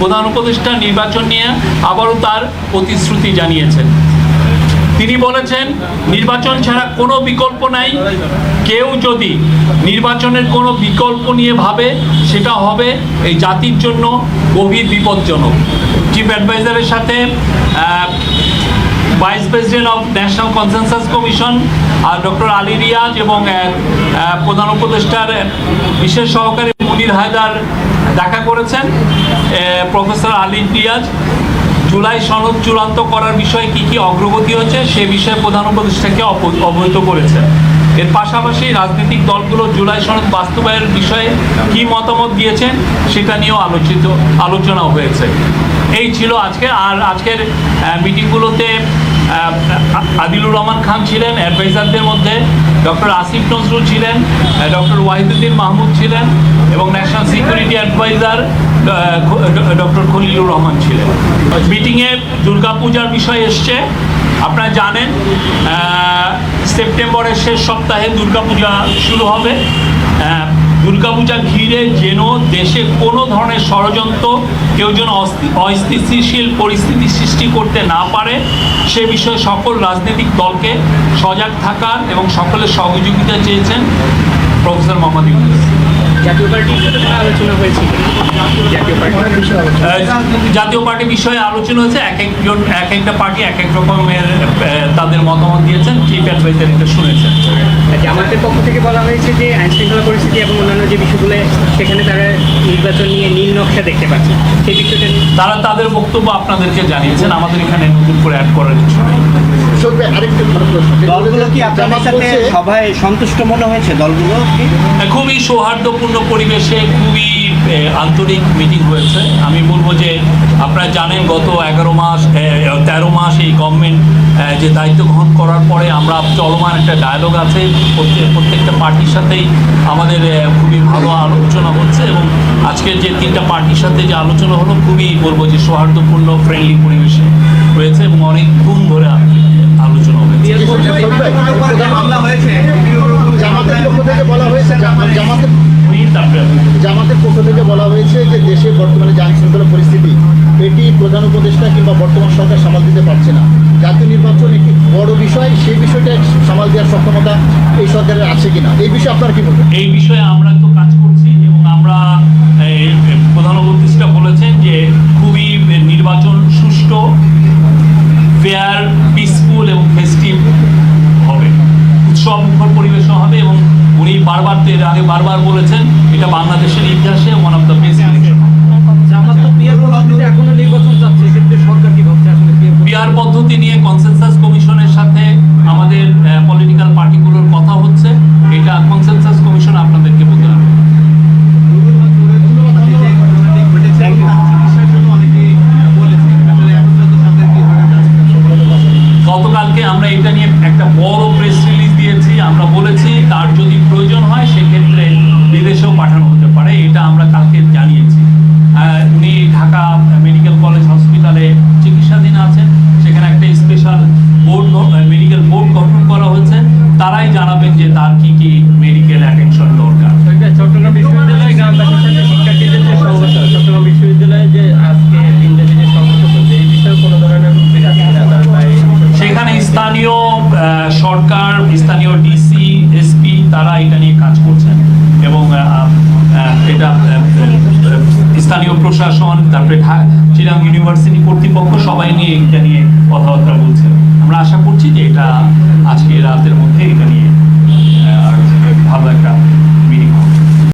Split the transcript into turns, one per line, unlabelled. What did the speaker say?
প্রধান উপদেষ্টা নির্বাচন নিয়ে আবারও তার প্রতিশ্রুতি জানিয়েছেন। তিনি বলেছেন, নির্বাচন ছাড়া কোনো বিকল্প নাই। কেউ যদি নির্বাচনের কোনো বিকল্প নিয়ে ভাবে, সেটা হবে এই জাতির জন্য গভীর বিপজ্জনক। চিফ অ্যাডভাইজারের সাথে vice president of national consensus commission R doctor Ali Riaz এবং প্রধান উপদেষ্টার বিশেষ সহকারী মুনির হায়দার দেখা করেছেন প্রফেসর আলী রিয়াজ জুলাই সনদ চূড়ান্ত করার বিষয়ে কি কি অগ্রগতি হচ্ছে সে বিষয়ে প্রধান উপদেষ্টাকে অব- অবহিত করেছেন। এর পাশাপাশি রাজনৈতিক দলগুলো জুলাই সনদ বাস্তবায়নের বিষয়ে কি মতামত দিয়েছেন সেটা নিয়েও আলোচিত আলোচনা হয়েছে। এই ছিল আজকে, আর আজকের মিটিংগুলোতে আদিলুর রহমান খান ছিলেন, অ্যাডভাইজারদের মধ্যে। ডক্টর আসিফ নজরুল ছিলেন ডক্টর ওয়াহিদুদ্দিন মাহমুদ ছিলেন, এবং national security adviser doctor Khalilur Rahman ছিলেন। মিটিংয়ে দুর্গাপূজার বিষয় এসছে। আপনারা জানেন সেপ্টেম্বরের শেষ সপ্তাহে দুর্গাপূজা শুরু হবে। দুর্গাপূজা ঘিরে যেন দেশে কোনো ধরনের ষড়যন্ত্র কেউ যেন অস্থি- অস্থিতিশীল পরিস্থিতি সৃষ্টি করতে না পারে, সে বিষয়ে সকল রাজনৈতিক দলকে সজাগ থাকার এবং সকলের সহযোগিতা চেয়েছেন প্রফেসর মোহাম্মদ ইউনুস।
জাতীয় পার্টির সাথে আলোচনা হয়েছিল। জাতীয় পার্টির বিষয়ে আলোচনা।
পার্টি বিষয়ে আলোচনা হয়েছে এক একজন এক একটা পার্টি এক এক রকমের তাদের মতামত দিয়েছেন চিফ অ্যাডভাইজার এটা শুনেছেন
আমাদের পক্ষ থেকে বলা হয়েছে যে আইন শৃঙ্খলা পরিস্থিতি এবং অন্যান্য যে বিষয়গুলো সেখানে তারা নির্বাচন নিয়ে নীল নকশা দেখতে পাচ্ছে। সেই বিষয়টা
তারা তাদের বক্তব্য আপনাদেরকে জানিয়েছেন আমাদের এখানে নতুন করে অ্যাড করার কিছু নেই।
দলগুলো কি আপনাদের সাথে সভায় সন্তুষ্ট মনে হয়েছে? দলগুলো
খুবই সৌহার্দ্যপূর্ণ পরিবেশে খুবই আন্তরিক মিটিং হয়েছে। আমি বলব যে আপনারা জানেন গত এগারো মাস তেরো মাস এই গভর্নমেন্ট যে দায়িত্ব গ্রহণ করার পরে আমরা চলমান একটা ডায়ালগ আছে। প্রত্যেক প্রত্যেকটা পার্টির সাথেই আমাদের খুবই ভালো আলোচনা হচ্ছে এবং আজকে যে তিনটা পার্টির সাথে যে আলোচনা হলো খুবই বলব যে সৌহার্দ্যপূর্ণ ফ্রেন্ডলি পরিবেশে হয়েছে এবং অনেক গুণ ধরে আলোচনা হয়েছে। তারপরে
জামাতের পক্ষ থেকে বলা হয়েছে যে দেশে বর্তমানে যে আইন শৃঙ্খলা পরিস্থিতি এটি প্রধান উপদেষ্টা কিংবা বর্তমান সরকার সামাল দিতে পারছে না। জাতীয় নির্বাচন একটি বড় বিষয় সেই বিষয়টা সামাল দেওয়ার সক্ষমতা এই সরকারের আছে কিনা? এই বিষয়ে আপনার কি বলবেন?
এই বিষয়ে আমরা তো কাজ করছি এবং আমরা প্রধান উপদেষ্টা বলেছেন যে খুবই নির্বাচন সুষ্ঠু ফেয়ার পিসফুল এবং ফেস্টিভ হবে। উৎসব মুখর পরিবেশন হবে এবং উনি বারবার তো এর আগে বারবার বলেছেন এটা বাংলাদেশের ইতিহাসে one of the best election
Jamaat তো পিয়ার পদ্ধতিতে এখনও নির্বাচন চাচ্ছে এক্ষেত্রে সরকার কি ভাবছে আসলে পিয়ার
পিআর পদ্ধতি নিয়ে কনসেনসাস কমিশনের সাথে আমাদের পলিটিক্যাল পার্টিগুলোর কথা হচ্ছে এটা কনসেনসাস কমিশন আপনাদেরকে বলতে হবে গতকালকে আমরা এটা নিয়ে একটা বড় প্রেস রিলিজ দিয়েছি আমরা বলেছি তার যদি প্রয়োজন হয় সেক্ষেত্রে বিদেশেও পাঠানো হতে পারে এটা আমরা কালকে জানিয়েছি আহ, উনি ঢাকা মেডিকেল কলেজ হসপিটালে চিকিৎসাধীন আছেন সেখানে একটা স্পেশাল বোর্ড মেডিকেল বোর্ড গঠন করা হয়েছে তারাই জানাবেন যে তার কি কি মেডিকেল অ্যাটেনশন দরকার
চট্টগ্রাম বিশ্ববিদ্যালয়ে গ্রামবাসীর সাথে শিক্ষার্থীদের যে সংঘর্ষ চট্টগ্রাম বিশ্ববিদ্যালয়ে যে আজকে দিনব্যাপী যে সংঘর্ষ চলছে এই বিষয়ে কোনো ধরনের উদ্বেগ আছে কিনা তার বা এই বিষয়ে-
সেখানে স্থানীয় আহ, সরকার, স্থানীয় ডিসি এসপি তারা এটা নিয়ে কাজ করছেন এবং এটা স্থানীয় প্রশাসন, তারপরে চিরাং ইউনিভার্সিটি কর্তৃপক্ষ সবাই নিয়ে এটা নিয়ে কথাবার্তা বলছেন আমরা আশা করছি যে এটা